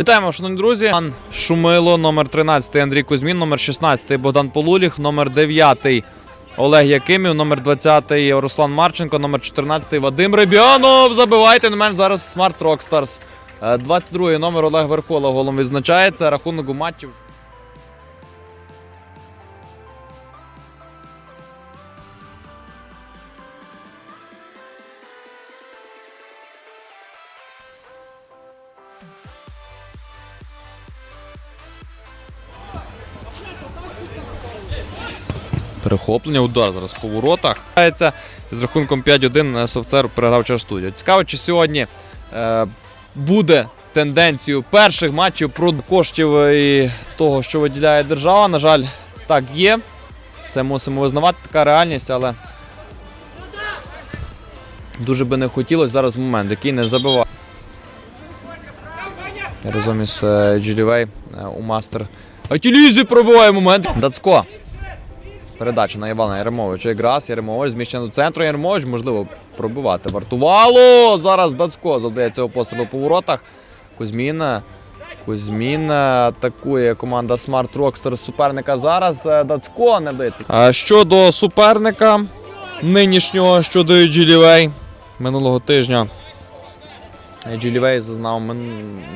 Вітаємо, шановні друзі. Ан Шумило, номер 13 Андрій Кузьмін, номер 16 Богдан Полуліх, номер 9 Олег Якимів, номер 20 Руслан Марченко, номер 14 Вадим Ребянов. Забивайте на мене зараз Smart Rockstars. Е, 22 номер Олег Верхола голом відзначається. Рахунок у матчі. Перехоплення, удар зараз по воротах. З рахунком 5-1 Софтер переграв через студію. Цікаво, чи сьогодні е, буде тенденцією перших матчів про коштів і того, що виділяє держава. На жаль, так є. Це мусимо визнавати, така реальність, але дуже би не хотілося зараз момент, який не забиває. Разом із е, Джилівей е, у мастер. Атілізі пробиває момент. Дацько. Передача на Івана Яремовича. Якраз Яремович зміщений до центру. Яремович, можливо, пробивати. Вартувало! Зараз Дацько завдає цього пострілу по воротах. Кузьмін. Кузьмін атакує команда Smart Rockstars суперника. Зараз е, Дацько не вдається. А щодо суперника нинішнього, щодо Джилівей минулого тижня. Джилівей зазнав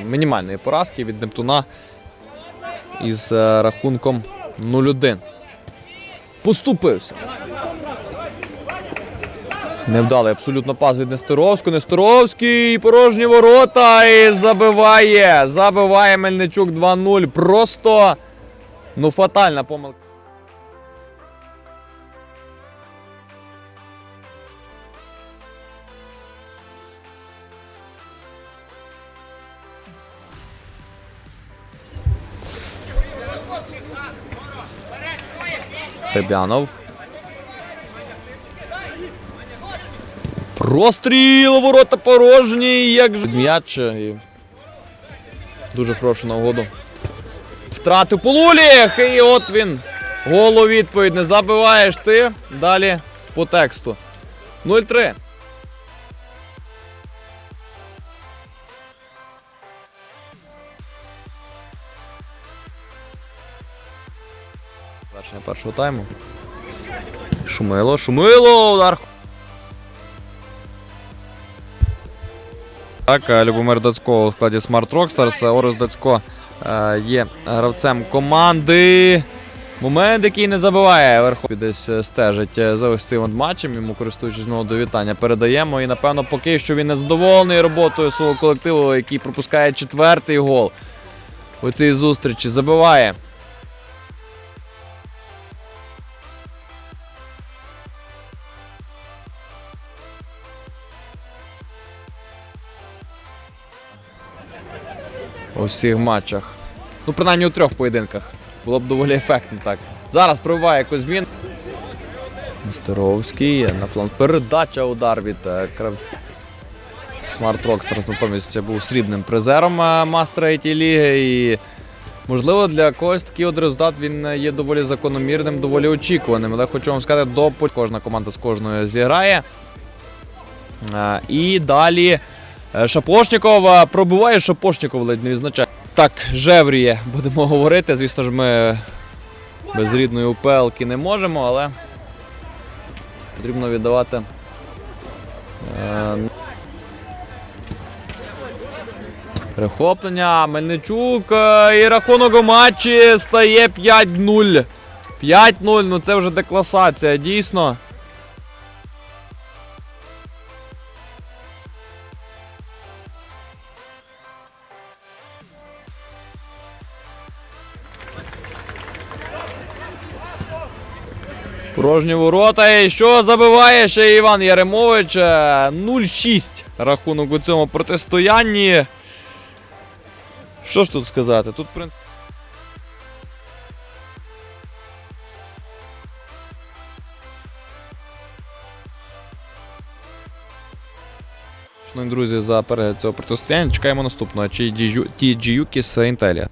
мінімальної поразки від Нептуна із е, рахунком 0-1 поступився. Невдалий абсолютно пас від Нестеровського. Нестеровський порожні ворота і забиває. Забиває Мельничук 2-0. Просто ну фатальна помилка. Ребянов. Простріл, ворота порожні, як же м'яч. І дуже хорошу нагоду. Втратив Полуліх, і от він. Голу відповідь не забиваєш ти. Далі по тексту. 0-3. Завершення першого тайму. Шумило, шумило, удар. Так, е, Любомир Дацько у складі Smart Rockstars. Е, Орес Дацько е, є гравцем команди. Момент, який не забиває верху. Десь стежить за ось цим матчем. Йому користуючись знову до вітання, передаємо. І напевно поки що він не задоволений роботою свого колективу, який пропускає четвертий гол у цій зустрічі. Забиває. У всіх матчах. Ну, принаймні у трьох поєдинках. Було б доволі ефектно так. Зараз пробиває Кузьмін. Нестеровський на фланг. Передача удар від крав... Smart Rockstars натомість був срібним призером е, мастера it ліги. І можливо для когось такий от результат він е, є доволі закономірним, доволі очікуваним. Але хочу вам сказати, до кожна команда з кожною зіграє. Е, І далі Шапошніков е, пробиває Шапошніков ледь не відзначає. Так, жевріє, будемо говорити. Звісно ж, ми без рідної упелки не можемо, але потрібно віддавати. е, Перехоплення, Мельничук е, і рахунок у матчі стає 5-0. 5-0, ну це вже декласація, дійсно. Порожні ворота. І що забиває ще Іван Яремович? Е, 0-6 рахунок у цьому протистоянні. Що ж тут сказати? Тут, в принципі. Шановні друзі, за перегляд цього протистояння чекаємо наступного. Чи TG Юкіс Інтелія.